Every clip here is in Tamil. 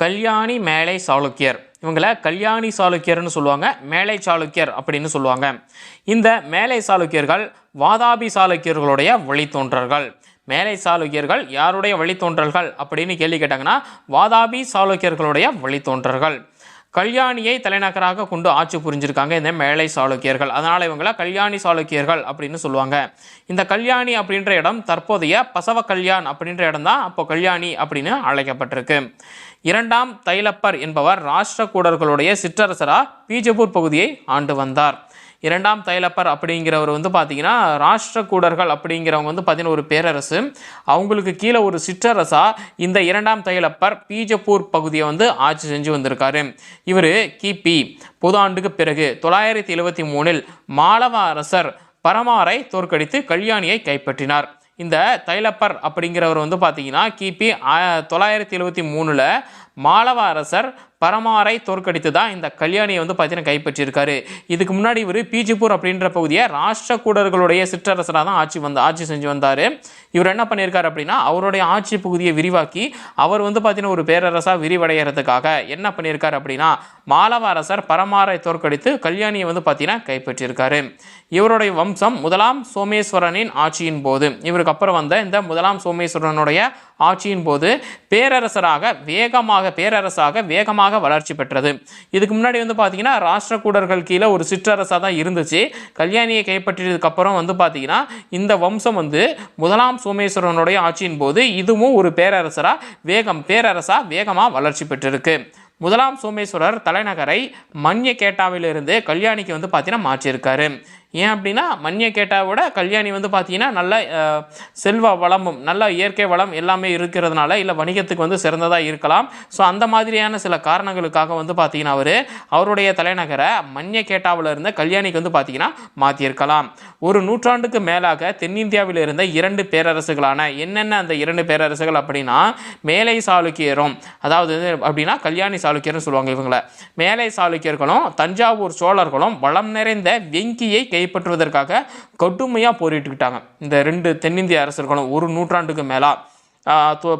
கல்யாணி மேலை சாளுக்கியர். இவங்கள கல்யாணி சாளுக்கியர்னு சொல்லுவாங்க. மேலை சாளுக்கியர் அப்படின்னு சொல்லுவாங்க. இந்த மேலை சாளுக்கியர்கள் வாதாபி சாளுக்கியர்களுடைய வழித்தோன்றர்கள். மேலை சாளுக்கியர்கள் யாருடைய வழித்தோன்றல்கள் அப்படின்னு கேள்வி கேட்டாங்கன்னா வாதாபி சாளுக்கியர்களுடைய வழித்தோன்றர்கள். கல்யாணியை தலைநகராக கொண்டு ஆட்சி புரிஞ்சிருக்காங்க. இந்த மேலை சாளுக்கியர்கள். அதனால் இவங்கள கல்யாணி சாளுக்கியர்கள் அப்படின்னு சொல்லுவாங்க. இந்த கல்யாணி அப்படின்ற இடம் தற்போதைய பசவ கல்யாண் அப்படின்ற இடம் தான் அப்போ கல்யாணி அப்படின்னு அழைக்கப்பட்டிருக்கு. இரண்டாம் தைலப்பர் என்பவர் ராஷ்டிரகூடர்களுடைய சிற்றரசராக பீஜப்பூர் பகுதியை ஆண்டு வந்தார். இரண்டாம் தைலப்பர் அப்படிங்கிறவர் வந்து பார்த்தீங்கன்னா ராஷ்டிரகூடர்கள் அப்படிங்கிறவங்க வந்து பார்த்தீங்கன்னா ஒரு பேரரசு. அவங்களுக்கு கீழே ஒரு சிற்றரசாக இந்த இரண்டாம் தைலப்பர் பீஜப்பூர் பகுதியை வந்து ஆட்சி செஞ்சு வந்திருக்காரு. இவர் கிபி பொது ஆண்டுக்கு பிறகு தொள்ளாயிரத்தி எழுபத்தி மூணில் மாலவ அரசர் பரமாரை தோற்கடித்து கல்யாணியை கைப்பற்றினார். இந்த தைலப்பர் அப்படிங்கிறவர் வந்து பார்த்தீங்கன்னா கிபி தொள்ளாயிரத்தி எழுபத்தி மூணில் மாலவ அரசர் பரமாரை தோற்கடித்து தான் இந்த கல்யாணியை வந்து பார்த்தீங்கன்னா கைப்பற்றியிருக்காரு. இதுக்கு முன்னாடி இவர் பீஜிப்பூர் அப்படின்ற பகுதியை ராஷ்டிரகூடர்களுடைய சிற்றரசராக தான் ஆட்சி வந்து ஆட்சி செஞ்சு வந்தார். இவர் என்ன பண்ணியிருக்காரு அப்படின்னா அவருடைய ஆட்சி பகுதியை விரிவாக்கி அவர் வந்து பார்த்தீங்கன்னா ஒரு பேரரசாக விரிவடைகிறதுக்காக என்ன பண்ணியிருக்காரு அப்படின்னா மாலவ அரசர் பரமாரை தோற்கடித்து கல்யாணியை வந்து பார்த்தீங்கன்னா கைப்பற்றியிருக்காரு. இவருடைய வம்சம் முதலாம் சோமேஸ்வரனின் ஆட்சியின் போது இவருக்கு அப்புறம் வந்த இந்த முதலாம் சோமேஸ்வரனுடைய ஆட்சியின் போது பேரரசராக வேகமாக பேரரசாக வேகமாக வளர்ச்சி பெற்றது. இதுக்கு முன்னாடி வந்து பார்த்தீங்கன்னா ராஷ்டிரகூடர்கள் கீழே ஒரு சிற்றரசாக தான் இருந்துச்சு. கல்யாணியை கைப்பற்றியதுக்கப்புறம் வந்து பார்த்தீங்கன்னா இந்த வம்சம் வந்து முதலாம் சோமேஸ்வரனுடைய ஆட்சியின் போது இதுவும் ஒரு பேரரசராக வேகம் பேரரசாக வேகமாக வளர்ச்சி பெற்றிருக்கு. முதலாம் சோமேஸ்வரர் தலைநகரை மன்யகேட்டாவிலிருந்து கல்யாணிக்கு வந்து பார்த்தீங்கன்னா மாற்றியிருக்காரு. ஏன் அப்படின்னா மன்யகேட்டாவோட கல்யாணி வந்து பார்த்தீங்கன்னா நல்ல செல்வ வளமும் நல்ல இயற்கை வளம் எல்லாமே இருக்கிறதுனால இல்லை வணிகத்துக்கு வந்து சிறந்ததாக இருக்கலாம். ஸோ அந்த மாதிரியான சில காரணங்களுக்காக வந்து பார்த்தீங்கன்னா அவர் அவருடைய தலைநகரை மன்யகேட்டாவில் இருந்த கல்யாணிக்கு வந்து பார்த்தீங்கன்னா மாற்றியிருக்கலாம் ஒரு நூற்றாண்டுக்கு மேலாக தென்னிந்தியாவில் இருந்த இரண்டு பேரரசுகளான என்னென்ன அந்த இரண்டு பேரரசுகள் அப்படின்னா மேலை சாளுக்கியரும் அதாவது அப்படின்னா கல்யாணி சாளுக்கியர்னு சொல்லுவாங்க இவங்களை. மேலை சாளுக்கியர்களும் தஞ்சாவூர் சோழர்களும் வளம் நிறைந்த வெங்கியை கை கைப்பற்றுவதற்காக கடுமையாக போரிட்டுக்கிட்டாங்க. இந்த ரெண்டு தென்னிந்திய அரசர்களும் ஒரு நூற்றாண்டுக்கு மேலே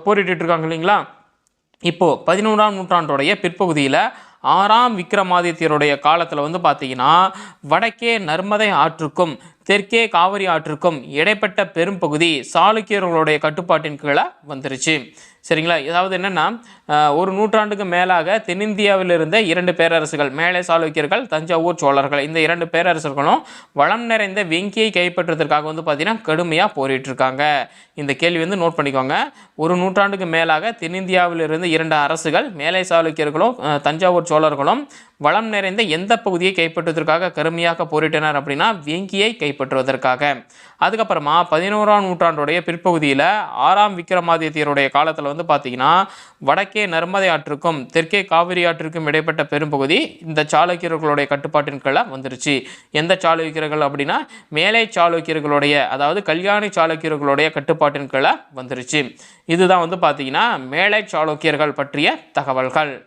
போரிட்டு இருக்காங்க இல்லைங்களா? இப்போது பதினோராம் நூற்றாண்டுடைய பிற்பகுதியில் ஆறாம் விக்ரமாதித்யருடைய காலத்தில் வந்து பார்த்தீங்கன்னா வடக்கே நர்மதை ஆற்றுக்கும் தெற்கே காவிரி ஆற்றுக்கும் இடைப்பட்ட பெரும்பகுதி சாளுக்கியர்களுடைய கட்டுப்பாட்டின் கீழே வந்துருச்சு. சரிங்களா? அதாவது என்னென்னா ஒரு நூற்றாண்டுக்கு மேலாக தென்னிந்தியாவில் இருந்த இரண்டு பேரரசுகள் மேலை சாளுக்கியர்கள் தஞ்சாவூர் சோழர்கள் இந்த இரண்டு பேரரசர்களும் வளம் நிறைந்த வெங்கியை கைப்பற்றுவதற்காக வந்து பார்த்தீங்கன்னா கடுமையாக போரிட்டுருக்காங்க. இந்த கேள்வி வந்து நோட் பண்ணிக்கோங்க. ஒரு நூற்றாண்டுக்கு மேலாக தென்னிந்தியாவில் இருந்த இரண்டு அரசுகள் மேலை சாளுக்கியர்களும் தஞ்சாவூர் சோழர்களும் வளம் நிறைந்த எந்த பகுதியை கைப்பற்றுவதற்காக கருமையாக போரிட்டனர் அப்படின்னா வெங்கியை கைப்பற்றுவதற்காக. அதுக்கப்புறமா பதினோராம் நூற்றாண்டுடைய பிற்பகுதியில் ஆறாம் விக்ரமாதித்யருடைய காலத்தில் வந்து பார்த்தீங்கன்னா வடக்கே நர்மதை ஆற்றுக்கும் தெற்கே காவிரி ஆற்றுக்கும் இடைப்பட்ட பெரும்பகுதி இந்த சாளுக்கியர்களுடைய கட்டுப்பாட்டின் கீழே வந்துருச்சு. எந்த சாளுக்கியர்கள் அப்படின்னா மேலை சாளுக்கியர்களுடைய அதாவது கல்யாணி சாளுக்கியர்களுடைய கட்டுப்பாட்டின் கீழே வந்துருச்சு. இதுதான் வந்து பார்த்தீங்கன்னா மேலை சாளுக்கியர்கள் பற்றிய தகவல்கள்.